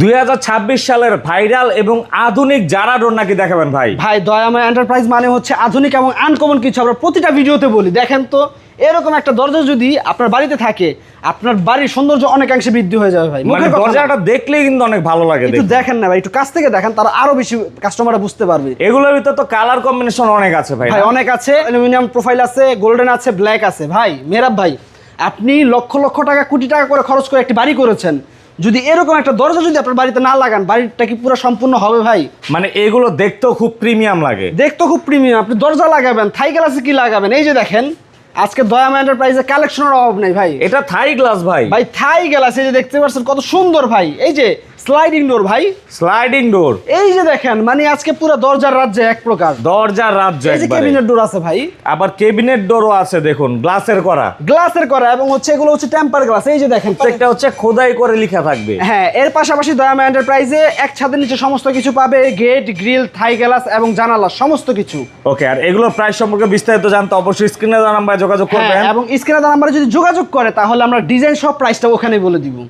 দুই হাজার ছাব্বিশ সালের ভাইরাল এবং আধুনিক জারা ডোর নাকি দেখাবেন ভাই? ভাই দয়াময় এন্টারপ্রাইজ মানে হচ্ছে আধুনিক এবং আনকমন কিছু। আমরা প্রতিটা ভিডিওতে বলি দেখেন তো এরকম একটা দরজা যদি আপনার বাড়িতে থাকে আপনার বাড়ির সৌন্দর্য অনেকাংশে বৃদ্ধি হয়ে যাবে ভাই। মানে মুখের দরজাটা দেখলেই কিন্তু অনেক ভালো লাগে একটু দেখেন না ভাই একটু কাছ থেকে দেখেন তারা আরও বেশি কাস্টমাররা বুঝতে পারবে। এগুলোর ভিতর তো কালার কম্বিনেশন অনেক আছে ভাই ভাই অনেক আছে অ্যালুমিনিয়াম প্রোফাইল আছে গোল্ডেন আছে ব্ল্যাক আছে। ভাই মেরাব ভাই আপনি লক্ষ লক্ষ টাকা কোটি টাকা করে খরচ করে একটি বাড়ি করেছেন। যদি এরকম একটা দরজা যদি আপনার বাড়িতে না লাগান বাড়িটা কি পুরো সম্পূর্ণ হবে ভাই? মানে এগুলো দেখতেও খুব প্রিমিয়াম লাগে। দেখতেও খুব প্রিমিয়াম। আপনি দরজা লাগাবেন থাই গ্লাসে কি লাগাবেন? এই যে দেখেন আজকে দয়া দয়াম এন্টারপ্রাইজে কালেকশনের অভাব নেই ভাই। এটা থাই গ্লাস ভাই। ভাই থাই গ্লাস এই যে দেখতে পাচ্ছেন কত সুন্দর ভাই। এই যে স্লাইডিং ডোর ভাই। স্লাইডিং ডোর এই যে দেখেন মানে আজকে পুরো দরজার রাজ্যে এক প্রকার। দরজার রাজ্য এই যে ক্যাবিনেট ডোর আছে ভাই। আবার কেবিনেট ডোরও আছে দেখুন গ্লাসের করা। গ্লাসের করা এবং হচ্ছে এগুলো হচ্ছে টেম্পার গ্লাস এই যে দেখেন প্রত্যেকটা হচ্ছে খোদাই করে লেখা থাকবে। হ্যাঁ এর পাশাপাশি দয়ামা এন্টারপ্রাইজে এক ছাদের নিচে সমস্ত কিছু পাবে গেট গ্রিল থাই গ্লাস এবং জানালা সমস্ত কিছু। ওকে আর এগুলোর প্রাইস সম্পর্কে বিস্তারিত জানতে অবশ্যই স্ক্রিনে দেওয়া নাম্বারে যোগাযোগ হ্যাঁ করবেন। এবং স্ক্রিনে দেওয়া নাম্বারে যদি যোগাযোগ করে তাহলে আমরা ডিজাইন সব প্রাইসটা ওখানে বলে দিব।